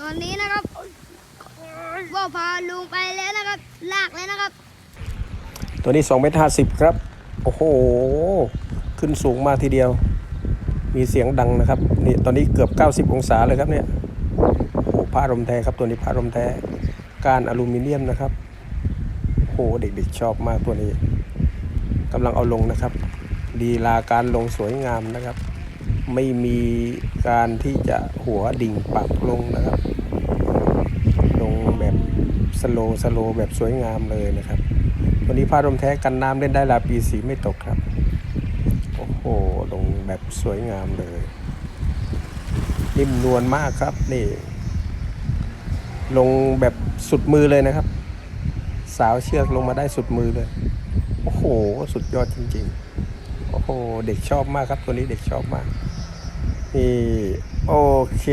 ตอนนี้นะครับว่าพาลุงไปแล้วนะครับ ลากเลยนะครับ ตัวนี้2เมตรห้าสิบครับ โอ้โห ขึ้นสูงมากทีเดียว มีเสียงดังนะครับ นี่ตอนนี้เกือบ 90 องศาเลยครับเนี่ย โอ้โหผ้าลมแท้ครับตัวนี้ผ้าลมแท้ กานอลูมิเนียมนะครับ โอ้โห เด็กๆชอบมากตัวนี้กำลังเอาลงนะครับ ดีลาการลงสวยงามนะครับ ไม่มีการที่จะหัวดิ่งปักลงนะครับ ลงแบบสโลว์สโลว์แบบสวยงามเลยนะครับวันนี้ผ้าลมแท้กันน้ำเล่นได้ลาปีสีไม่ตกครับ โอ้โห ลงแบบสวยงามเลย นิ่มนวลมากครับนี่ลงแบบสุดมือเลยนะครับ สาวเชือกลงมาได้สุดมือเลย โอ้โห สุดยอดจริง ๆ โอ้โหเด็กชอบมากครับตัวนี้เด็กชอบมากนี่โอเค